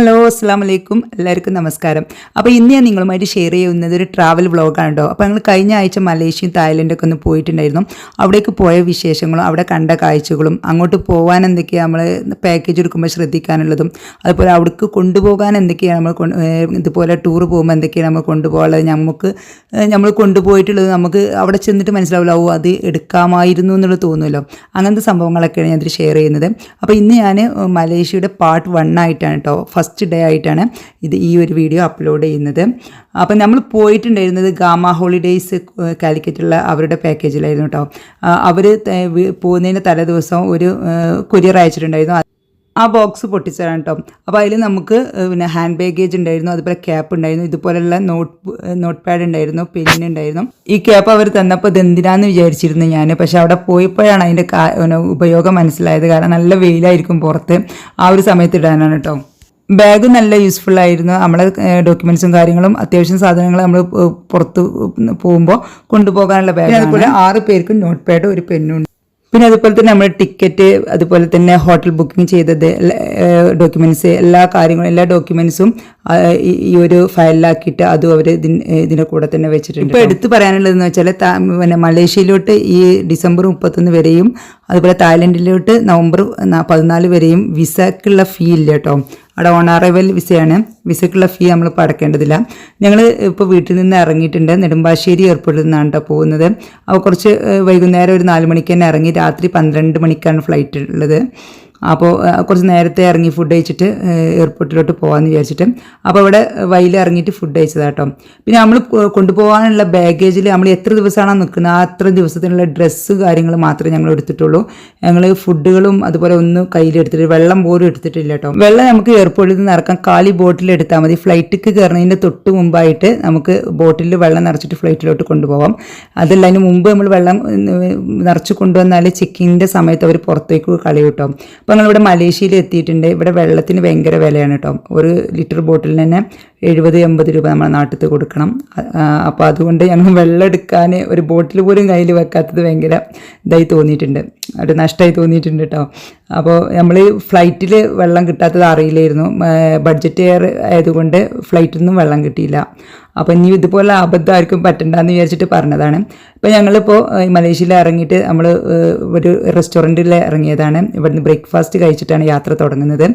Hello അസ്സാം വലൈക്കും എല്ലാവർക്കും നമസ്കാരം. അപ്പോൾ ഇന്ന് ഞാൻ നിങ്ങളുമായിട്ട് ഷെയർ ചെയ്യുന്നത് ഒരു ട്രാവൽ വ്ളോഗാണ് കേട്ടോ അപ്പോൾ ഞങ്ങൾ കഴിഞ്ഞ ആഴ്ച മലേഷ്യയും തായ്ലൻഡൊക്കെ ഒന്ന് പോയിട്ടുണ്ടായിരുന്നു. അവിടേക്ക് പോയ വിശേഷങ്ങളും അവിടെ കണ്ട കാഴ്ചകളും അങ്ങോട്ട് പോകാൻ എന്തൊക്കെയാണ് നമ്മൾ പാക്കേജ് എടുക്കുമ്പോൾ ശ്രദ്ധിക്കാനുള്ളതും അതുപോലെ അവിടേക്ക് കൊണ്ടുപോകാൻ എന്തൊക്കെയാണ് നമ്മൾ ഇതുപോലെ ടൂർ പോകുമ്പോൾ എന്തൊക്കെയാണ് നമ്മൾ കൊണ്ടുപോകാനുള്ളത് നമുക്ക് നമ്മൾ കൊണ്ടുപോയിട്ടുള്ളത് നമുക്ക് അവിടെ ചെന്നിട്ട് മനസ്സിലാവില്ല ഓ അത് എടുക്കാമായിരുന്നു എന്നുള്ളത് തോന്നുമല്ലോ അങ്ങനത്തെ സംഭവങ്ങളൊക്കെയാണ് ഞാനിത് ഷെയർ ചെയ്യുന്നത്. അപ്പോൾ ഇന്ന് ഞാൻ മലേഷ്യയുടെ പാർട്ട് വൺ ആയിട്ടാണ് കേട്ടോ ഡേ ആയിട്ടാണ് ഇത് ഈ ഒരു വീഡിയോ അപ്ലോഡ് ചെയ്യുന്നത്. അപ്പം നമ്മൾ പോയിട്ടുണ്ടായിരുന്നത് ഗാമ ഹോളിഡേയ്സ് കാലിക്കറ്റുള്ള അവരുടെ പാക്കേജിലായിരുന്നു കേട്ടോ. അവർ പോകുന്നതിന് തലേദിവസം ഒരു കൊറിയർ അയച്ചിട്ടുണ്ടായിരുന്നു. ആ ബോക്സ് പൊട്ടിച്ചതാണ് കേട്ടോ. അപ്പോൾ അതിൽ നമുക്ക് പിന്നെ ഹാൻഡ് ബാഗേജ് ഉണ്ടായിരുന്നു അതുപോലെ ക്യാപ്പ് ഉണ്ടായിരുന്നു ഇതുപോലെയുള്ള നോട്ട് നോട്ട് പാഡ് ഉണ്ടായിരുന്നു പെൻ ഉണ്ടായിരുന്നു. ഈ ക്യാപ്പ് അവർ തന്നപ്പോൾ ഇതെന്തിനാന്ന് വിചാരിച്ചിരുന്നു ഞാൻ പക്ഷെ അവിടെ പോയപ്പോഴാണ് അതിന്റെ ഉപയോഗം മനസ്സിലായത്. കാരണം നല്ല വെയിലായിരിക്കും പുറത്ത്. ആ ഒരു സമയത്ത് ഇടാനാണ് കേട്ടോ. ബാഗ് നല്ല യൂസ്ഫുൾ ആയിരുന്നു. നമ്മളെ ഡോക്യുമെന്റ്സും കാര്യങ്ങളും അത്യാവശ്യം സാധനങ്ങൾ നമ്മൾ പുറത്ത് പോകുമ്പോൾ കൊണ്ടുപോകാനുള്ള ബാഗ് അതുപോലെ ആറ് പേർക്ക് നോട്ട് പാഡ് ഒരു പെണ്ണുണ്ട് പിന്നെ അതുപോലെ തന്നെ നമ്മൾ ടിക്കറ്റ് അതുപോലെ തന്നെ ഹോട്ടൽ ബുക്കിംഗ് ചെയ്തത് ഡോക്യുമെന്റ്സ് എല്ലാ കാര്യങ്ങളും എല്ലാ ഡോക്യുമെന്റ്സും ഈ ഒരു ഫയലിലാക്കിയിട്ട് അതും അവർ ഇതിന്റെ കൂടെ തന്നെ വെച്ചിട്ടുണ്ട് ഇപ്പോൾ എടുത്തു പറയാനുള്ളതെന്ന് വെച്ചാൽ പിന്നെ മലേഷ്യയിലോട്ട് ഈ ഡിസംബർ മുപ്പത്തൊന്ന് വരെയും അതുപോലെ തായ്ലൻഡിലോട്ട് നവംബർ പതിനാല് വരെയും വിസക്കുള്ള ഫീ ഇല്ല കേട്ടോ അവിടെ ഓൺ അറൈവൽ വിസയാണ് വിസയ്ക്കുള്ള ഫീ നമ്മളിപ്പോൾ അടക്കേണ്ടതില്ല. ഞങ്ങൾ ഇപ്പോൾ വീട്ടിൽ നിന്ന് ഇറങ്ങിയിട്ടുണ്ട്. നെടുമ്പാശ്ശേരി എയർപോർട്ടിൽ നിന്നാണ് കേട്ടോ പോകുന്നത്. അപ്പോൾ കുറച്ച് വൈകുന്നേരം ഒരു നാല് മണിക്ക് തന്നെ ഇറങ്ങി രാത്രി പന്ത്രണ്ട് മണിക്കാണ് ഫ്ലൈറ്റ് ഉള്ളത് അപ്പോൾ കുറച്ച് നേരത്തെ ഇറങ്ങി ഫുഡ് കഴിച്ചിട്ട് എയർപോർട്ടിലോട്ട് പോകാമെന്ന് വിചാരിച്ചിട്ട്. അപ്പോൾ അവിടെ വയലിൽ ഇറങ്ങിയിട്ട് ഫുഡ് കഴിച്ചതാണ് കേട്ടോ പിന്നെ നമ്മൾ കൊണ്ടുപോകാനുള്ള ബാഗേജിൽ നമ്മൾ എത്ര ദിവസമാണോ നിൽക്കുന്നത് ആ അത്ര ദിവസത്തിനുള്ള ഡ്രസ്സ് കാര്യങ്ങൾ മാത്രമേ ഞങ്ങൾ എടുത്തിട്ടുള്ളൂ. ഞങ്ങൾ ഫുഡുകളും അതുപോലെ ഒന്നും കയ്യിലെടുത്തിട്ട് വെള്ളം പോലും എടുത്തിട്ടില്ല കേട്ടോ വെള്ളം നമുക്ക് എയർപോർട്ടിൽ നിന്ന് ഇറക്കാം. കാലി ബോട്ടിൽ എടുത്താൽ മതി. ഫ്ലൈറ്റിക്ക് കയറുന്നതിന്റെ തൊട്ട് മുമ്പായിട്ട് നമുക്ക് ബോട്ടിൽ വെള്ളം നിറച്ചിട്ട് ഫ്ലൈറ്റിലോട്ട് കൊണ്ടുപോകാം അതല്ല അതിന് മുമ്പ് നമ്മൾ വെള്ളം നിറച്ച് കൊണ്ടുവന്നാൽ ചെക്കിങ്ങിന്റെ സമയത്ത് അവർ പുറത്തേക്ക് കളയൂട്ടോ അപ്പോൾ ഞങ്ങളിവിടെ മലേഷ്യയിൽ എത്തിയിട്ടുണ്ട് ഇവിടെ വെള്ളത്തിന് ഭയങ്കര വിലയാണ് കേട്ടോ. ഒരു ലിറ്റർ ബോട്ടിലിന് തന്നെ എഴുപത് എൺപത് രൂപ നമ്മുടെ നാട്ടിൽ കൊടുക്കണം. അപ്പോൾ അതുകൊണ്ട് ഞങ്ങൾ വെള്ളം എടുക്കാൻ ഒരു ബോട്ടിൽ പോലും കയ്യിൽ വെക്കാത്തത് ഭയങ്കര ഇതായി തോന്നിയിട്ടുണ്ട്. ഒരു നഷ്ടമായി തോന്നിയിട്ടുണ്ട് കേട്ടോ അപ്പോൾ നമ്മൾ ഫ്ലൈറ്റിൽ വെള്ളം കിട്ടാത്തത് അറിയില്ലായിരുന്നു. ബഡ്ജറ്റ് എയർ ആയതുകൊണ്ട് ഫ്ലൈറ്റിൽ നിന്നും വെള്ളം കിട്ടിയില്ല. അപ്പോൾ ഇനി ഇതുപോലെ അബദ്ധം ആർക്കും പറ്റണ്ടെന്ന് വിചാരിച്ചിട്ട് പറഞ്ഞതാണ്. ഇപ്പോൾ ഞങ്ങളിപ്പോൾ മലേഷ്യയിൽ ഇറങ്ങിയിട്ട് നമ്മൾ ഒരു റെസ്റ്റോറന്റിൽ ഇറങ്ങിയതാണ്. ഇവിടുന്ന് ബ്രേക്ക്ഫാസ്റ്റ് കഴിച്ചിട്ടാണ് യാത്ര തുടങ്ങുന്നത്.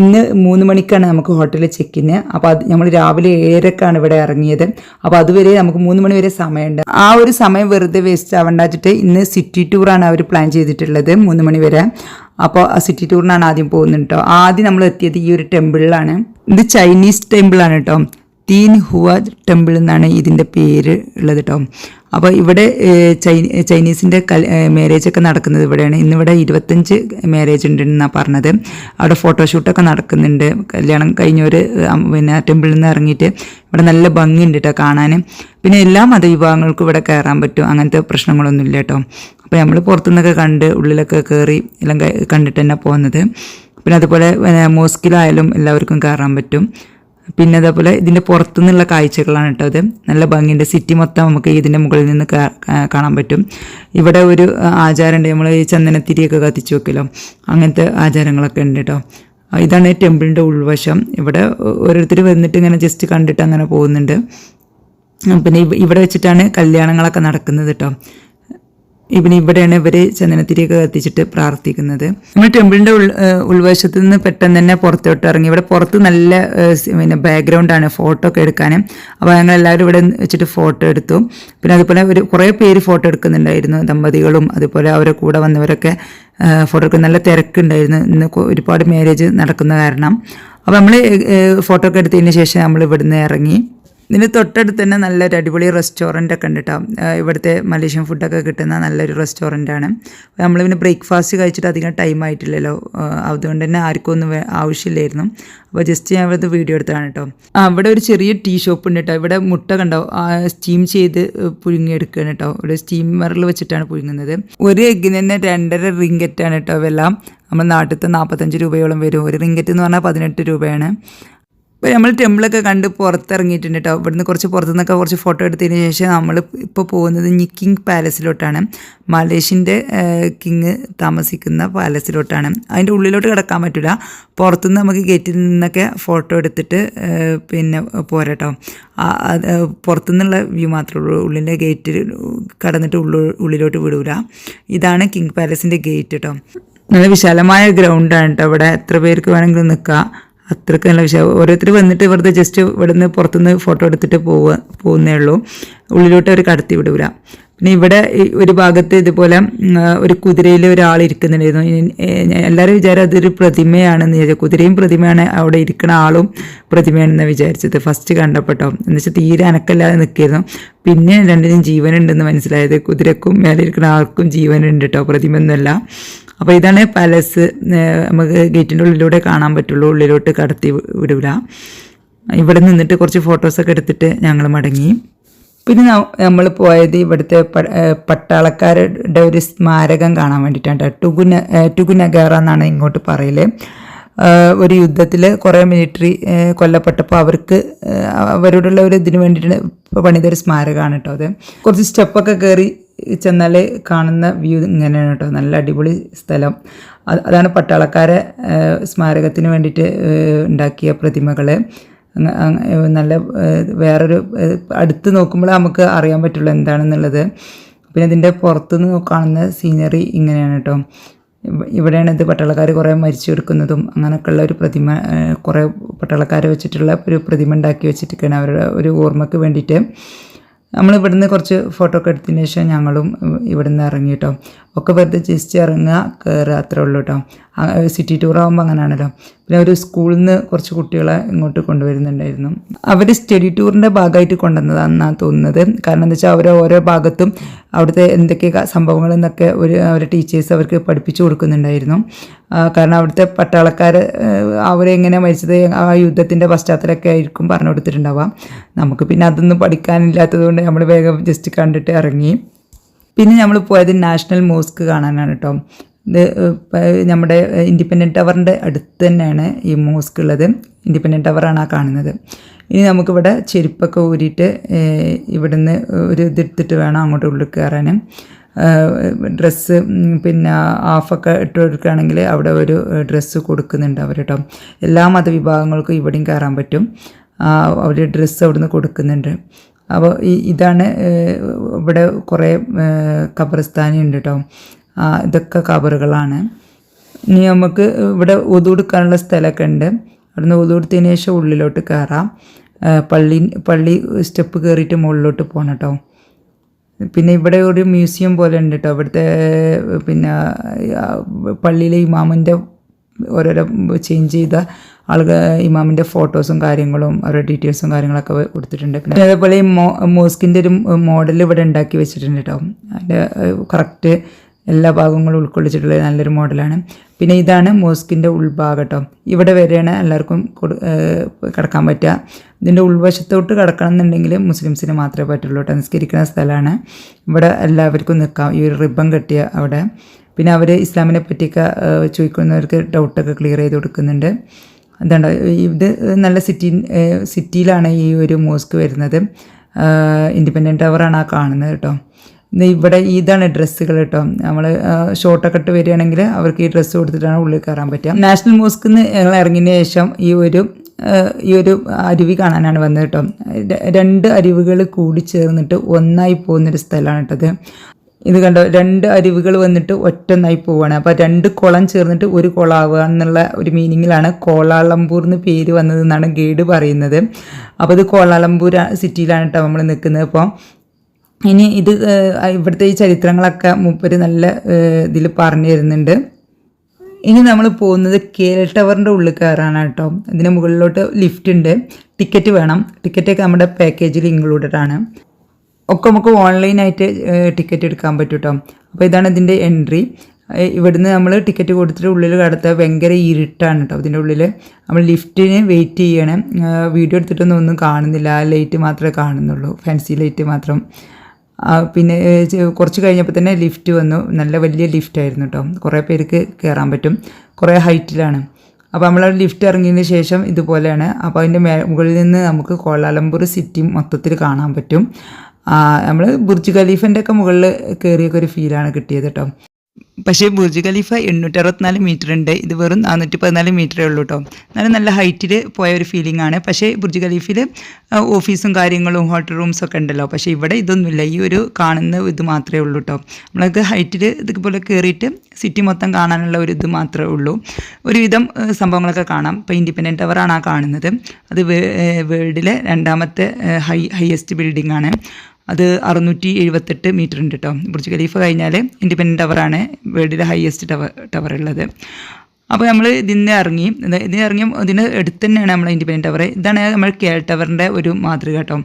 ഇന്ന് മൂന്ന് മണിക്കാണ് നമുക്ക് ഹോട്ടലിൽ ചെക്കിന് അപ്പോൾ അത് നമ്മൾ രാവിലെ ഏഴരക്കാണ് ഇവിടെ ഇറങ്ങിയത്. അപ്പോൾ അതുവരെ നമുക്ക് മൂന്ന് മണി വരെ സമയമുണ്ട്. ആ ഒരു സമയം വെറുതെ വേസ്റ്റ് ആവണ്ടാച്ചിട്ട് ഇന്ന് സിറ്റി ടൂറാണ് അവർ പ്ലാൻ ചെയ്തിട്ടുള്ളത് മൂന്ന് മണി വരെ. അപ്പോൾ ആ സിറ്റി ടൂറിനാണ് ആദ്യം പോകുന്നത് കേട്ടോ ആദ്യം നമ്മൾ എത്തിയത് ഈ ഒരു ടെമ്പിളിലാണ് ഇത് ചൈനീസ് ടെമ്പിളാണ് കേട്ടോ തീൻ ഹുവ ടെമ്പിൾ എന്നാണ് ഇതിന്റെ പേര് ഉള്ളത് കേട്ടോ അപ്പോൾ ഇവിടെ ചൈനീസിന്റെ കൽ മാരേജ് ഒക്കെ നടക്കുന്നത് ഇവിടെയാണ്. ഇന്നിവിടെ ഇരുപത്തഞ്ച് മാരേജ് ഉണ്ടെന്നാണ് പറഞ്ഞത്. അവിടെ ഫോട്ടോഷൂട്ടൊക്കെ നടക്കുന്നുണ്ട്. കല്യാണം കഴിഞ്ഞവർ പിന്നെ ടെമ്പിളിൽ നിന്ന് ഇറങ്ങിയിട്ട് ഇവിടെ നല്ല ഭംഗിയുണ്ട് കേട്ടോ കാണാൻ പിന്നെ എല്ലാ മതവിഭാഗങ്ങൾക്കും ഇവിടെ കയറാൻ പറ്റും. അങ്ങനത്തെ പ്രശ്നങ്ങളൊന്നും ഇല്ല കേട്ടോ അപ്പോൾ നമ്മൾ പുറത്തുനിന്നൊക്കെ കണ്ട് ഉള്ളിലൊക്കെ കയറി എല്ലാം കണ്ടിട്ട് തന്നെ പോകുന്നത് പിന്നെ അതുപോലെ മോസ്കിലായാലും എല്ലാവർക്കും കയറാൻ പറ്റും. പിന്നെ അതേപോലെ ഇതിന്റെ പുറത്തുനിന്നുള്ള കാഴ്ചകളാണ് കേട്ടോ അത് നല്ല ഭംഗിയുണ്ട്. സിറ്റി മൊത്തം നമുക്ക് ഇതിന്റെ മുകളിൽ നിന്ന് കാണാൻ പറ്റും. ഇവിടെ ഒരു ആചാരമുണ്ട്. നമ്മൾ ഈ ചന്ദനത്തിരിയൊക്കെ കത്തിച്ചു വെക്കലോ? അങ്ങനത്തെ ആചാരങ്ങളൊക്കെ ഉണ്ട് കേട്ടോ. ഇതാണ് ഇതാണ് ടെമ്പിളിന്റെ ഉൾവശം. ഇവിടെ ഓരോരുത്തർ വന്നിട്ട് ഇങ്ങനെ ജസ്റ്റ് കണ്ടിട്ട് അങ്ങനെ പോകുന്നുണ്ട്. പിന്നെ ഇവിടെ വെച്ചിട്ടാണ് കല്യാണങ്ങളൊക്കെ നടക്കുന്നത് കേട്ടോ. പിന്നെ ഇവിടെയാണ് ഇവർ ചന്ദനത്തിരിയൊക്കെ കത്തിച്ചിട്ട് പ്രാർത്ഥിക്കുന്നത്. നമ്മൾ ടെമ്പിളിന്റെ ഉൾ ഉൾവശത്ത് നിന്ന് പെട്ടെന്ന് തന്നെ പുറത്തോട്ട് ഇറങ്ങി. ഇവിടെ പുറത്ത് നല്ല പിന്നെ ബാക്ക്ഗ്രൗണ്ട് ആണ് ഫോട്ടോ ഒക്കെ എടുക്കാനും. അപ്പോൾ ഞങ്ങൾ എല്ലാവരും ഇവിടെ വെച്ചിട്ട് ഫോട്ടോ എടുത്തു. പിന്നെ അതുപോലെ ഒരു കുറേ പേര് ഫോട്ടോ എടുക്കുന്നുണ്ടായിരുന്നു. ദമ്പതികളും അതുപോലെ അവരെ കൂടെ വന്നവരൊക്കെ ഫോട്ടോ എടുക്കുന്ന നല്ല തിരക്കുണ്ടായിരുന്നു. ഇന്ന് ഒരുപാട് മാരേജ് നടക്കുന്ന കാരണം. അപ്പോൾ നമ്മൾ ഫോട്ടോ ഒക്കെ എടുത്തതിന് ശേഷം നമ്മൾ ഇവിടുന്ന് ഇറങ്ങി. ഇതിന് തൊട്ടടുത്ത് തന്നെ നല്ലൊരു അടിപൊളി റെസ്റ്റോറന്റ് ഒക്കെ ഉണ്ട് കേട്ടോ ഇവിടുത്തെ മലേഷ്യൻ ഫുഡൊക്കെ കിട്ടുന്ന നല്ലൊരു റെസ്റ്റോറന്റ് ആണ്. നമ്മൾ പിന്നെ ബ്രേക്ക്ഫാസ്റ്റ് കഴിച്ചിട്ട് അധികം ടൈം ആയിട്ടില്ലല്ലോ. അതുകൊണ്ട് തന്നെ ആർക്കും ഒന്നും ആവശ്യമില്ലായിരുന്നു. അപ്പോൾ ജസ്റ്റ് ഞാൻ ഇവിടുത്തെ വീഡിയോ എടുത്തതാണ് കേട്ടോ ആ ഇവിടെ ഒരു ചെറിയ ടീ ഷോപ്പ് ഉണ്ട് കേട്ടോ ഇവിടെ മുട്ട കണ്ടോ? സ്റ്റീം ചെയ്ത് പുഴുങ്ങിയെടുക്കുകയാണ് കേട്ടോ ഇവിടെ സ്റ്റീമറിൽ വെച്ചിട്ടാണ് പുഴുങ്ങുന്നത്. ഒരു എഗ്ഗിന് തന്നെ രണ്ടര റിങ്കറ്റാണ് കേട്ടോ ഇവെല്ലാം നമ്മൾ നാട്ടിലത്തെ നാൽപ്പത്തഞ്ച് രൂപയോളം വരും. ഒരു റിങ്കറ്റ് എന്ന് പറഞ്ഞാൽ പതിനെട്ട് രൂപയാണ്. ഇപ്പോൾ നമ്മൾ ടെമ്പിളൊക്കെ കണ്ട് പുറത്തിറങ്ങിയിട്ടുണ്ട് കേട്ടോ ഇവിടുന്ന് കുറച്ച് പുറത്തുനിന്നൊക്കെ കുറച്ച് ഫോട്ടോ എടുത്തതിന് ശേഷം നമ്മൾ ഇപ്പോൾ പോകുന്നത് നിക്കിങ് പാലസിലോട്ടാണ് മലേഷ്യന്റെ കിങ് താമസിക്കുന്ന പാലസിലോട്ടാണ് അതിന്റെ ഉള്ളിലോട്ട് കിടക്കാൻ പറ്റില്ല പുറത്തുനിന്ന് നമുക്ക് ഗേറ്റിൽ നിന്നൊക്കെ ഫോട്ടോ എടുത്തിട്ട് പിന്നെ പോരാട്ടോ പുറത്തുനിന്നുള്ള വ്യൂ മാത്രമേ ഉള്ളൂ. ഉള്ളിന്റെ ഗേറ്റിൽ കടന്നിട്ട് ഉള്ളു ഉള്ളിലോട്ട് വിടൂല. ഇതാണ് കിങ് പാലസിന്റെ ഗേറ്റ് കേട്ടോ നല്ല വിശാലമായ ഗ്രൗണ്ടാണ് കേട്ടോ ഇവിടെ എത്ര പേർക്ക് വേണമെങ്കിലും നിൽക്കാം. അത്രയ്ക്ക് നല്ല വിഷയം. ഓരോരുത്തർ വന്നിട്ട് വെറുതെ ജസ്റ്റ് ഇവിടുന്ന് പുറത്തുനിന്ന് ഫോട്ടോ എടുത്തിട്ട് പോവുക പോകുന്നേ ഉള്ളൂ. ഉള്ളിലോട്ട് അവർ കടത്തി വിടൂല. പിന്നെ ഇവിടെ ഒരു ഭാഗത്ത് ഇതുപോലെ ഒരു കുതിരയിൽ ഒരാൾ ഇരിക്കുന്നുണ്ടായിരുന്നു. എല്ലാവരും വിചാരം അതൊരു പ്രതിമയാണെന്ന് വിചാരിച്ചു. കുതിരയും പ്രതിമയാണ് അവിടെ ഇരിക്കുന്ന ആളും പ്രതിമയാണെന്ന് വിചാരിച്ചത്. ഫസ്റ്റ് കണ്ടപ്പെട്ടോ. എന്ന് വെച്ചാൽ തീരെ അനക്കല്ലാതെ നിൽക്കിയിരുന്നു. പിന്നെ രണ്ടിനും ജീവനുണ്ടെന്ന് മനസ്സിലായത്. കുതിരക്കും മേലെ ഇരിക്കുന്ന ആൾക്കും ജീവനുണ്ട് കേട്ടോ പ്രതിമയൊന്നുമല്ല. അപ്പോൾ ഇതാണ് പാലസ് നമുക്ക് ഗേറ്റിന്റെ ഉള്ളിലൂടെ കാണാൻ പറ്റുള്ളൂ. ഉള്ളിലോട്ട് കടത്തി വിടില്ല വിടൂല. ഇവിടെ നിന്നിട്ട് കുറച്ച് ഫോട്ടോസൊക്കെ എടുത്തിട്ട് ഞങ്ങൾ മടങ്ങി. പിന്നെ നമ്മൾ പോയത് ഇവിടുത്തെ പട്ടാളക്കാരുടെ ഒരു സ്മാരകം കാണാൻ വേണ്ടിയിട്ടാണ് ടുഗുന ടുഗുനഗറ എന്നാണ് ഇങ്ങോട്ട് പറയൽ. ഒരു യുദ്ധത്തിൽ കുറേ മിലിറ്ററി കൊല്ലപ്പെട്ടപ്പോൾ അവർക്ക് അവരോടുള്ള ഒരു ഇതിന് വേണ്ടിയിട്ട് പണിതൊരു സ്മാരകമാണ് കേട്ടോ അത്. കുറച്ച് സ്റ്റെപ്പൊക്കെ കയറി ചെന്നാൽ കാണുന്ന വ്യൂ ഇങ്ങനെയാണ് കേട്ടോ. നല്ല അടിപൊളി സ്ഥലം. അത് അതാണ് പട്ടാളക്കാരെ സ്മാരകത്തിന് വേണ്ടിയിട്ട് ഉണ്ടാക്കിയ പ്രതിമകൾ നല്ല വേറൊരു അടുത്ത് നോക്കുമ്പോൾ നമുക്ക് അറിയാൻ പറ്റുള്ളൂ എന്താണെന്നുള്ളത്. പിന്നെ ഇതിന്റെ പുറത്തുനിന്ന് കാണുന്ന സീനറി ഇങ്ങനെയാണ് കേട്ടോ. ഇവ- ഇവിടെയാണ് ഇത് പട്ടാളക്കാർ കുറേ മരിച്ചു കൊടുക്കുന്നതും അങ്ങനെയൊക്കെയുള്ള ഒരു പ്രതിമ കുറേ പട്ടാളക്കാരെ വെച്ചിട്ടുള്ള ഒരു പ്രതിമ ഉണ്ടാക്കി വെച്ചിട്ടൊക്കെയാണ് അവരുടെ ഒരു ഓർമ്മയ്ക്ക് വേണ്ടിയിട്ട്. നമ്മൾ ഇവിടുന്ന് കുറച്ച് ഫോട്ടോ ഒക്കെ എടുത്തതിന് ശേഷം ഞങ്ങളും ഇവിടുന്ന് ഇറങ്ങി കേട്ടോ ഒക്കെ വെറുതെ ജസ്റ്റ് ഇറങ്ങുക കയറുക അത്രേ ഉള്ളൂ കേട്ടോ സിറ്റി ടൂർ ആകുമ്പോൾ അങ്ങനെയാണല്ലോ പിന്നെ ഒരു സ്കൂളിൽ നിന്ന് കുറച്ച് കുട്ടികളെ ഇങ്ങോട്ട് കൊണ്ടുവരുന്നുണ്ടായിരുന്നു. അവർ സ്റ്റഡി ടൂറിന്റെ ഭാഗമായിട്ട് കൊണ്ടുവന്നതാണെന്നാണ് തോന്നുന്നത്. കാരണം എന്താ വെച്ചാൽ അവർ ഓരോ ഭാഗത്തും അവിടുത്തെ എന്തൊക്കെ സംഭവങ്ങളെന്നൊക്കെ ഒരു അവരുടെ ടീച്ചേഴ്സ് അവർക്ക് പഠിപ്പിച്ചു കൊടുക്കുന്നുണ്ടായിരുന്നു. കാരണം അവിടുത്തെ പട്ടാളക്കാർ അവരെങ്ങനെ മരിച്ചത് ആ യുദ്ധത്തിന്റെ പശ്ചാത്തലമൊക്കെ ആയിരിക്കും പറഞ്ഞു കൊടുത്തിട്ടുണ്ടാവാം. നമുക്ക് പിന്നെ അതൊന്നും പഠിക്കാനില്ലാത്തത് കൊണ്ട് നമ്മൾ വേഗം ജസ്റ്റ് കണ്ടിട്ട് ഇറങ്ങി. പിന്നെ നമ്മൾ പോയത് നാഷണൽ മോസ്ക് കാണാനാണ് കേട്ടോ ഇത് നമ്മുടെ ഇൻഡിപെൻഡന്റ് ടവറിന്റെ അടുത്ത് തന്നെയാണ് ഈ മോസ്ക് ഉള്ളത്. ഇൻഡിപെൻഡന്റ് ടവറാണ് ആ കാണുന്നത്. ഇനി നമുക്കിവിടെ ചെരുപ്പൊക്കെ ഊരിയിട്ട് ഇവിടുന്ന് ഒരു ഇതെടുത്തിട്ട് വേണം അങ്ങോട്ട് ഉള്ളിൽ കയറാൻ. ഡ്രസ്സ് പിന്നെ ഹാഫൊക്കെ ഇട്ട് കൊടുക്കുകയാണെങ്കിൽ അവിടെ ഒരു ഡ്രസ്സ് കൊടുക്കുന്നുണ്ട് അവർ കേട്ടോ എല്ലാ മതവിഭാഗങ്ങൾക്കും ഇവിടെയും കയറാൻ പറ്റും. അവർ ഡ്രസ്സ് അവിടുന്ന് കൊടുക്കുന്നുണ്ട്. അപ്പോൾ ഇതാണ് ഇവിടെ കുറേ ഏഹ്, ഖബർസ്ഥാനി ഉണ്ട് കേട്ടോ ഇതൊക്കെ ഖബറുകളാണ് ഇനി നമുക്ക് ഇവിടെ ഒതു കൊടുക്കാനുള്ള സ്ഥലമൊക്കെ ഉണ്ട് അവിടുന്ന് ഒതു കൊടുത്തതിന് ശേഷം ഉള്ളിലോട്ട് കയറാം. പള്ളി പള്ളി സ്റ്റെപ്പ് കയറിയിട്ട് മുകളിലോട്ട് പോകണം കേട്ടോ. പിന്നെ ഇവിടെ ഒരു മ്യൂസിയം പോലെ ഉണ്ട് കേട്ടോ ഇവിടുത്തെ പിന്നെ പള്ളിയിലെ ഇമാമിന്റെ ഓരോരോ ചേഞ്ച് ചെയ്ത ആളുകൾ ഇമാമിന്റെ ഫോട്ടോസും കാര്യങ്ങളും അവരുടെ ഡീറ്റെയിൽസും കാര്യങ്ങളൊക്കെ കൊടുത്തിട്ടുണ്ട്. പിന്നെ അതേപോലെ ഈ മോ മോസ്കിന്റെ ഒരു മോഡൽ ഇവിടെ ഉണ്ടാക്കി വെച്ചിട്ടുണ്ട് കേട്ടോ അതിന്റെ കറക്റ്റ് എല്ലാ ഭാഗങ്ങളും ഉൾക്കൊള്ളിച്ചിട്ടുള്ള നല്ലൊരു മോഡലാണ് പിന്നെ ഇതാണ് മോസ്കിന്റെ ഉൾഭാഗം കേട്ടോ ഇവിടെ വരെയാണ് എല്ലാവർക്കും കൊടു കിടക്കാൻ പറ്റുക. ഇതിന്റെ ഉൾവശത്തോട്ട് കിടക്കണം എന്നുണ്ടെങ്കിൽ മുസ്ലിംസിന് മാത്രമേ പറ്റുള്ളൂ നിസ്കരിക്കുന്ന സ്ഥലമാണ്. ഇവിടെ എല്ലാവർക്കും നിൽക്കാം. ഈ ഒരു റിബൺ കെട്ടിയ അവിടെ. പിന്നെ അവർ ഇസ്ലാമിനെ പറ്റിയൊക്കെ ചോദിക്കുന്നവർക്ക് ഡൗട്ടൊക്കെ ക്ലിയർ ചെയ്ത് കൊടുക്കുന്നുണ്ട്. എന്താണ് ഇത് നല്ല സിറ്റി സിറ്റിയിലാണ് ഈ ഒരു മോസ്ക് വരുന്നത്. ഇൻഡിപെൻഡന്റ് ടവറാണ് ആ കാണുന്നത് കേട്ടോ. ഇവിടെ ഇതാണ് ഡ്രസ്സുകൾ കേട്ടോ. നമ്മൾ ഷോർട്ടൊക്കെ ഇട്ട് വരികയാണെങ്കിൽ അവർക്ക് ഈ ഡ്രസ്സ് കൊടുത്തിട്ടാണ് ഉള്ളിൽ കയറാൻ പറ്റുക. നാഷണൽ മോസ്കിൽ നിന്ന് ഇറങ്ങിയതിന് ശേഷം ഈ ഒരു ഈ ഒരു അരുവി കാണാനാണ് വന്നത് കേട്ടോ. രണ്ട് അരുവികൾ കൂടി ചേർന്നിട്ട് ഒന്നായി പോകുന്നൊരു സ്ഥലമാണ് കേട്ടത്. ഇത് കണ്ടോ? രണ്ട് അരുവികൾ വന്നിട്ട് ഒറ്റൊന്നായി പോവാണ്. അപ്പോൾ രണ്ട് കുളം ചേർന്നിട്ട് ഒരു കുളമാവുക എന്നുള്ള ഒരു മീനിങ്ങിലാണ് കോലാളംപൂർ എന്ന് പേര് വന്നതെന്നാണ് ഗൈഡ് പറയുന്നത്. അപ്പോൾ ഇത് കോലാളംപൂർ സിറ്റിയിലാണ് കേട്ടോ നമ്മൾ നിൽക്കുന്നത്. അപ്പോൾ ഇനി ഇത് ഇവിടുത്തെ ഈ ചരിത്രങ്ങളൊക്കെ മൂപ്പര് നല്ല ഇതിൽ പറഞ്ഞു തരുന്നുണ്ട്. ഇനി നമ്മൾ പോകുന്നത് കേൽ ടവറിന്റെ ഉള്ളിൽ കയറാനാണ് കേട്ടോ. ഇതിന് മുകളിലോട്ട് ലിഫ്റ്റ് ഉണ്ട്. ടിക്കറ്റ് വേണം. ടിക്കറ്റൊക്കെ നമ്മുടെ പാക്കേജിൽ ഇൻക്ലൂഡഡ് ആണ്. ഒക്കെ നമുക്ക് ഓൺലൈനായിട്ട് ടിക്കറ്റ് എടുക്കാൻ പറ്റും കേട്ടോ. അപ്പോൾ ഇതാണ് ഇതിന്റെ എൻട്രി ഇവിടുന്ന് നമ്മൾ ടിക്കറ്റ് കൊടുത്തിട്ട് ഉള്ളിൽ കടത്താൻ ഭയങ്കര ഇരുട്ടാണ് കേട്ടോ ഇതിന്റെ ഉള്ളിൽ നമ്മൾ ലിഫ്റ്റിന് വെയിറ്റ് ചെയ്യണം. വീഡിയോ എടുത്തിട്ടൊന്നും ഒന്നും കാണുന്നില്ല. ലൈറ്റ് മാത്രമേ കാണുന്നുള്ളൂ. ഫാൻസി ലൈറ്റ് മാത്രം. പിന്നെ കുറച്ച് കഴിഞ്ഞപ്പോൾ തന്നെ ലിഫ്റ്റ് വന്നു. നല്ല വലിയ ലിഫ്റ്റ് ആയിരുന്നു കേട്ടോ കുറേ പേർക്ക് കയറാൻ പറ്റും. കുറേ ഹൈറ്റിലാണ്. അപ്പോൾ നമ്മൾ ലിഫ്റ്റ് ഇറങ്ങിയതിന് ശേഷം ഇതുപോലെയാണ്. അപ്പോൾ അതിന്റെ മേ മുകളിൽ നിന്ന് നമുക്ക് കോലാലംപൂർ സിറ്റി മൊത്തത്തിൽ കാണാൻ പറ്റും. നമ്മൾ ബുർജ് ഖലീഫിന്റെ ഒക്കെ മുകളിൽ കയറിയൊക്കെ ഒരു ഫീലാണ് കിട്ടിയത് കേട്ടോ പക്ഷേ ബുർജ് ഖലീഫ എണ്ണൂറ്റി അറുപത്തിനാല് മീറ്റർ ഉണ്ട് ഇത് വെറും നാനൂറ്റി പതിനാല് മീറ്ററേ ഉള്ളൂ കേട്ടോ നല്ല നല്ല ഹൈറ്റിൽ പോയ ഒരു ഫീലിംഗ് ആണ്. പക്ഷേ ബുർജ് ഖലീഫിൽ ഓഫീസും കാര്യങ്ങളും ഹോട്ടൽ റൂംസ് ഒക്കെ ഉണ്ടല്ലോ. പക്ഷേ ഇവിടെ ഇതൊന്നുമില്ല. ഈ ഒരു കാണുന്ന ഇത് മാത്രമേ ഉള്ളൂ കേട്ടോ നമ്മളൊക്കെ ഹൈറ്റിൽ ഇതുപോലെ കയറിയിട്ട് സിറ്റി മൊത്തം കാണാനുള്ള ഒരു ഇത് മാത്രമേ ഉള്ളൂ. ഒരുവിധം സംഭവങ്ങളൊക്കെ കാണാം. ഇപ്പോൾ ഇൻഡിപെൻഡന്റ് ടവറാണ് ആ കാണുന്നത്. അത് വേൾഡിലെ രണ്ടാമത്തെ ഹൈ ഹയസ്റ്റ് ബിൽഡിംഗ് ആണ്. അത് അറുന്നൂറ്റി എഴുപത്തെട്ട് മീറ്റർ ഉണ്ട് കേട്ടോ ബുർജ് ഖലീഫ കഴിഞ്ഞാൽ ഇൻഡിപെൻഡന്റ് ടവറാണ് വേൾഡിലെ ഹയസ്റ്റ് ടവർ ടവർ ഉള്ളത് അപ്പോൾ നമ്മൾ ഇതിന് ഇറങ്ങി ഇത് ഇതിന് ഇറങ്ങി ഇതിന് അടുത്ത് തന്നെയാണ് നമ്മൾ ഇൻഡിപെൻഡന്റ് ടവർ ഇതാണ് നമ്മൾ കെ ടവറിന്റെ ഒരു മാതൃക കേട്ടോ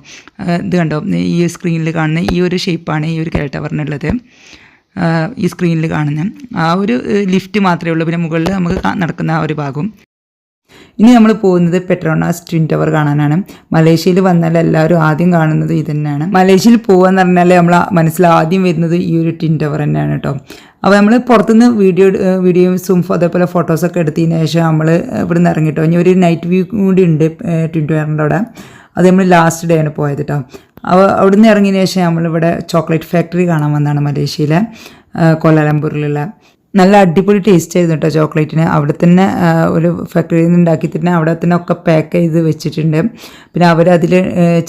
ഇത് കണ്ടോ? ഈ സ്ക്രീനിൽ കാണുന്ന ഈ ഒരു ഷേപ്പാണ് ഈ ഒരു കെ ടവറിനുള്ളത്. ഈ സ്ക്രീനിൽ കാണുന്ന. ആ ഒരു ലിഫ്റ്റ് മാത്രമേ ഉള്ളൂ. പിന്നെ മുകളിൽ നമുക്ക് നടക്കുന്ന ആ ഒരു ഭാഗം. ഇനി നമ്മൾ പോകുന്നത് പെട്രോണാസ് ട്വിൻ ടവർ കാണാനാണ്. മലേഷ്യയിൽ വന്നാൽ എല്ലാവരും ആദ്യം കാണുന്നത് ഇത് തന്നെയാണ് മലേഷ്യയിൽ പോകാന്ന് പറഞ്ഞാൽ നമ്മൾ മനസ്സിൽ ആദ്യം വരുന്നത് ഈ ഒരു ട്വിൻ ടവർ തന്നെയാണ് കേട്ടോ അപ്പോൾ നമ്മൾ പുറത്തുനിന്ന് വീഡിയോ വീഡിയോസും അതേപോലെ ഫോട്ടോസൊക്കെ എടുത്തതിന് ശേഷം നമ്മൾ ഇവിടെ നിന്ന് ഇറങ്ങിട്ടോ. ഇനി ഒരു നൈറ്റ് വ്യൂ കൂടി ഉണ്ട് ട്വിൻ ടവറിന്റെ അവിടെ. അത് നമ്മൾ ലാസ്റ്റ് ഡേ ആണ് പോയത് കേട്ടോ അപ്പോൾ അവിടുന്ന് ഇറങ്ങിയതിന് ശേഷം നമ്മളിവിടെ ചോക്ലേറ്റ് ഫാക്ടറി കാണാൻ വന്നതാണ് മലേഷ്യയിലെ കോലാലംപൂരിലുള്ള. നല്ല അടിപൊളി ടേസ്റ്റ് ആയിരുന്നു കേട്ടോ ചോക്ലേറ്റിന്. അവിടെ തന്നെ ഒരു ഫാക്ടറിയിൽ നിന്ന് ഉണ്ടാക്കി തന്നെ അവിടെ തന്നെ ഒക്കെ പാക്ക് ചെയ്ത് വെച്ചിട്ടുണ്ട്. പിന്നെ അവരതിൽ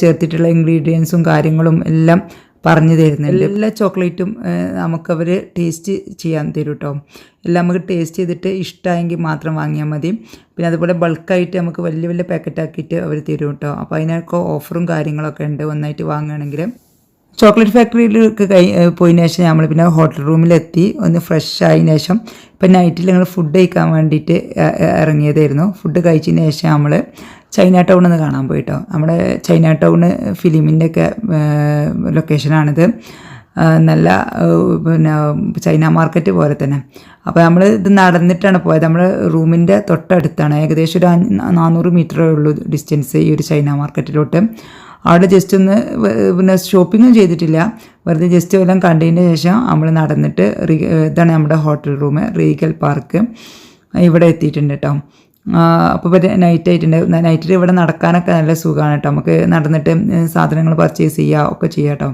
ചേർത്തിട്ടുള്ള ഇൻഗ്രീഡിയൻസും കാര്യങ്ങളും എല്ലാം പറഞ്ഞു തരുന്നുണ്ട്. എല്ലാ ചോക്ലേറ്റും നമുക്കവർ ടേസ്റ്റ് ചെയ്യാൻ തരും കേട്ടോ എല്ലാം നമുക്ക് ടേസ്റ്റ് ചെയ്തിട്ട് ഇഷ്ടമായെങ്കിൽ മാത്രം വാങ്ങിയാൽ മതി. പിന്നെ അതുപോലെ ബൾക്കായിട്ട് നമുക്ക് വലിയ വലിയ പാക്കറ്റ് ആക്കിയിട്ട് അവർ തരും കേട്ടോ അപ്പോൾ അതിനൊക്കെ ഓഫറും കാര്യങ്ങളൊക്കെ ഉണ്ട്. ഒന്നായിട്ട് വാങ്ങുകയാണെങ്കിൽ ചോക്ലേറ്റ് ഫാക്ടറിയിലേക്ക് കൈ പോയതിന് ശേഷം നമ്മൾ പിന്നെ ഹോട്ടൽ റൂമിലെത്തി. ഒന്ന് ഫ്രഷ് ആയതിനു ശേഷം ഇപ്പം നൈറ്റിൽ ഞങ്ങൾ ഫുഡ് കഴിക്കാൻ വേണ്ടിയിട്ട് ഇറങ്ങിയതായിരുന്നു ഫുഡ് കഴിച്ചതിന് ശേഷം നമ്മൾ ചൈന ടൗൺ ഒന്ന് കാണാൻ പോയിട്ടോ. നമ്മുടെ ചൈന ടൗൺ ഫിലിമിന്റെ ഒക്കെ ലൊക്കേഷനാണിത് നല്ല പിന്നെ ചൈന മാർക്കറ്റ് പോലെ തന്നെ. അപ്പോൾ നമ്മൾ ഇത് നടന്നിട്ടാണ് പോയത്. നമ്മൾ റൂമിന്റെ തൊട്ടടുത്താണ്. ഏകദേശം ഒരു നാനൂറ് മീറ്ററേ ഉള്ളൂ ഡിസ്റ്റൻസ് ഈ ഒരു ചൈന മാർക്കറ്റിലോട്ട് അവിടെ ജസ്റ്റ് ഒന്ന് പിന്നെ ഷോപ്പിങ്ങും ചെയ്തിട്ടില്ല. വെറുതെ ജസ്റ്റ് എല്ലാം കണ്ടതിന് ശേഷം നമ്മൾ നടന്നിട്ട് ഇതാണ് നമ്മുടെ ഹോട്ടൽ റൂം റീഗൽ പാർക്ക് ഇവിടെ എത്തിയിട്ടുണ്ട് കേട്ടോ അപ്പോൾ ഇപ്പോൾ നൈറ്റ് ആയിട്ടുണ്ട്. നൈറ്റിൽ ഇവിടെ നടക്കാനൊക്കെ നല്ല സുഖമാണ് കേട്ടോ നമുക്ക് നടന്നിട്ട് സാധനങ്ങൾ പർച്ചേസ് ചെയ്യുക ഒക്കെ ചെയ്യാം കേട്ടോ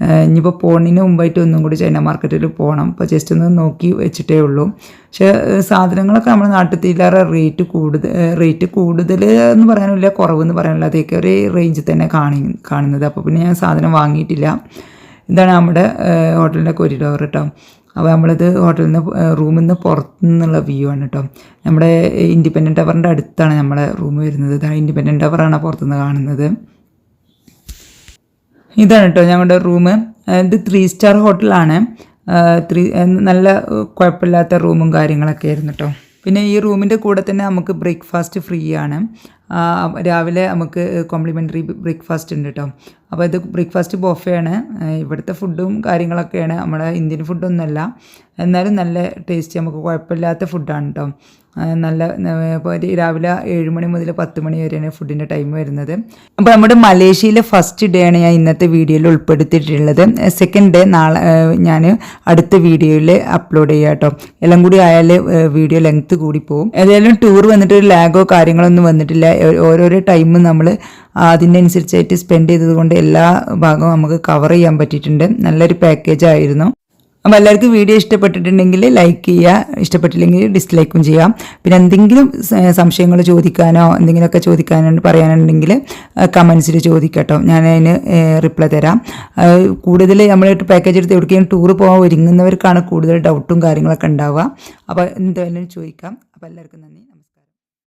ഇനിയിപ്പോൾ പോണിന് മുമ്പായിട്ട് ഒന്നും കൂടി ചൈന മാർക്കറ്റിൽ പോകണം ഇപ്പോൾ ജസ്റ്റ് ഒന്ന് നോക്കി വെച്ചിട്ടേ ഉള്ളൂ. പക്ഷേ സാധനങ്ങളൊക്കെ നമ്മുടെ നാട്ടിലേറെ റേറ്റ് കൂടുതൽ റേറ്റ് കൂടുതൽ എന്ന് പറയാനില്ല കുറവെന്ന് പറയാനില്ല. അതൊക്കെ ഒരു റേഞ്ചിൽ തന്നെ കാണി കാണുന്നത്. അപ്പോൾ പിന്നെ ഞാൻ സാധനം വാങ്ങിയിട്ടില്ല. ഇതാണ് നമ്മുടെ ഹോട്ടലിന്റെ കൊരിഡോർ കേട്ടോ അപ്പോൾ നമ്മളിത് ഹോട്ടലിൽ നിന്ന് റൂമിൽ നിന്ന് പുറത്തു നിന്നുള്ള വ്യൂ ആണ് കേട്ടോ നമ്മുടെ ഇൻഡിപെൻഡന്റ് ടവറിന്റെ അടുത്താണ് നമ്മുടെ റൂം വരുന്നത്. ഇതാണ് ഇൻഡിപെൻഡന്റ് ടവറാണ് പുറത്തുനിന്ന് കാണുന്നത്. ഇതാണ് കേട്ടോ ഞങ്ങളുടെ റൂം ഇത് ത്രീ സ്റ്റാർ ഹോട്ടലാണ് ത്രീ നല്ല കുഴപ്പമില്ലാത്ത റൂമും കാര്യങ്ങളൊക്കെ ആയിരുന്നു കേട്ടോ പിന്നെ ഈ റൂമിന്റെ കൂടെ തന്നെ നമുക്ക് ബ്രേക്ക്ഫാസ്റ്റ് ഫ്രീ ആണ്. രാവിലെ നമുക്ക് കോംപ്ലിമെന്ററി ബ്രേക്ക്ഫാസ്റ്റ് ഉണ്ട് കേട്ടോ അപ്പോൾ ഇത് ബ്രേക്ക്ഫാസ്റ്റ് ബോഫയാണ്. ഇവിടുത്തെ ഫുഡും കാര്യങ്ങളൊക്കെയാണ്. നമ്മുടെ ഇന്ത്യൻ ഫുഡൊന്നുമല്ല. എന്നാലും നല്ല ടേസ്റ്റ്. നമുക്ക് കുഴപ്പമില്ലാത്ത ഫുഡാണ് കേട്ടോ നല്ല ഇപ്പോൾ രാവിലെ ഏഴ് മണി മുതൽ പത്ത് മണി വരെയാണ് ഫുഡിന്റെ ടൈം വരുന്നത്. അപ്പോൾ നമ്മുടെ മലേഷ്യയിലെ ഫസ്റ്റ് ഡേ ആണ് ഞാൻ ഇന്നത്തെ വീഡിയോയിൽ ഉൾപ്പെടുത്തിയിട്ടുള്ളത്. സെക്കൻഡ് ഡേ നാളെ ഞാൻ അടുത്ത വീഡിയോയിൽ അപ്ലോഡ് ചെയ്യാം കേട്ടോ എല്ലാം കൂടി ആയാൽ വീഡിയോ ലെങ്ത്ത് കൂടി പോകും ഏതായാലും ടൂർ വന്നിട്ട് ലാഗോ കാര്യങ്ങളൊന്നും വന്നിട്ടില്ല. ഓരോരോ ടൈമും നമ്മൾ അതിനനുസരിച്ചായിട്ട് സ്പെൻഡ് ചെയ്തതുകൊണ്ട് എല്ലാ ഭാഗവും നമുക്ക് കവർ ചെയ്യാൻ പറ്റിയിട്ടുണ്ട്. നല്ലൊരു പാക്കേജ് ആയിരുന്നു. അപ്പോൾ എല്ലാവർക്കും വീഡിയോ ഇഷ്ടപ്പെട്ടിട്ടുണ്ടെങ്കിൽ ലൈക്ക് ചെയ്യുക ഇഷ്ടപ്പെട്ടില്ലെങ്കിൽ ഡിസ്ലൈക്കും ചെയ്യാം. പിന്നെ എന്തെങ്കിലും സംശയങ്ങൾ ചോദിക്കാനോ എന്തെങ്കിലുമൊക്കെ ചോദിക്കാനോ പറയാനുണ്ടെങ്കിൽ കമൻസിൽ ചോദിക്കട്ടോ. ഞാൻ അതിന് റിപ്ലൈ തരാം. കൂടുതൽ നമ്മൾ പാക്കേജ് എടുത്ത് എവിടേക്കും ടൂർ പോകാൻ ഒരുങ്ങുന്നവർക്കാണ് കൂടുതൽ ഡൗട്ടും കാര്യങ്ങളൊക്കെ ഉണ്ടാവുക. അപ്പോൾ എന്തായാലും ചോദിക്കാം. അപ്പോൾ എല്ലാവർക്കും നന്ദി.